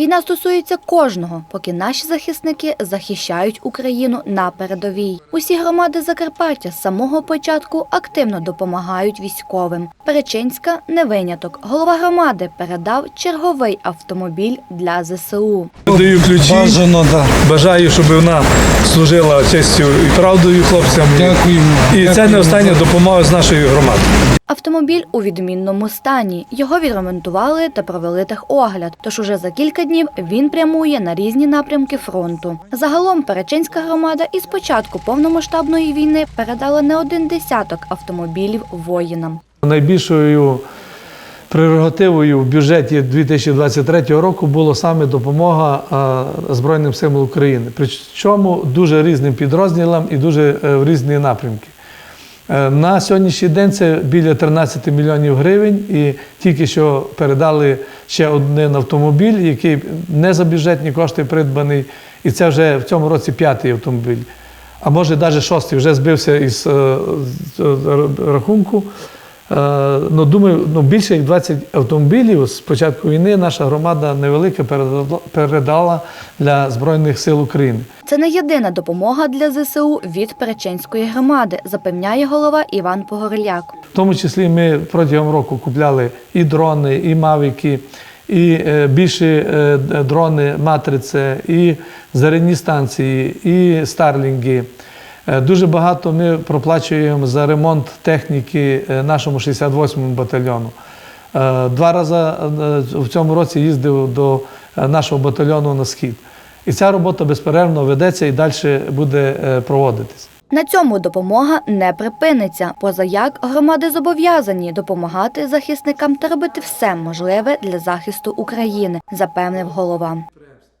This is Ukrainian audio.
Війна стосується кожного, поки наші захисники захищають Україну на передовій. Усі громади Закарпаття з самого початку активно допомагають військовим. Перечинська не виняток. Голова громади передав черговий автомобіль для ЗСУ. Даю ключі. Бажано, да. Бажаю, щоб вона служила честю і правдою хлопцям. Дякуємо. І це не остання допомога з нашої громади. Автомобіль у відмінному стані. Його відремонтували та провели техогляд. Тож уже за кілька днів він прямує на різні напрямки фронту. Загалом Перечинська громада із початку повномасштабної війни передала не один десяток автомобілів воїнам. Найбільшою прерогативою в бюджеті 2023 року було саме допомога Збройним силам України. Причому дуже різним підрозділам і дуже е, в різні напрямки. Е, На сьогоднішній день це біля 13 мільйонів гривень, і тільки що передали ще один автомобіль, який не за бюджетні кошти придбаний, і це вже в цьому році п'ятий автомобіль. А може навіть шостий, вже збився із е, рахунку. Е, Ну, думаю, ну, більше як 20 автомобілів з початку війни наша громада невелика передала- для Збройних сил України. Це не єдина допомога для ЗСУ від Перечинської громади, запевняє голова Іван Погорляк. В тому числі ми протягом року купляли і дрони, і мавіки, і е, більші е, дрони матрице, і зарядні станції, і старлінги. Е, Дуже багато ми проплачуємо за ремонт техніки е, нашому 68-му батальйону. Е, Два рази в цьому році їздив до нашого батальйону на схід. І ця робота безперервно ведеться і далі буде проводитись. На цьому допомога не припиниться, поза як громади зобов'язані допомагати захисникам та робити все можливе для захисту України, запевнив голова.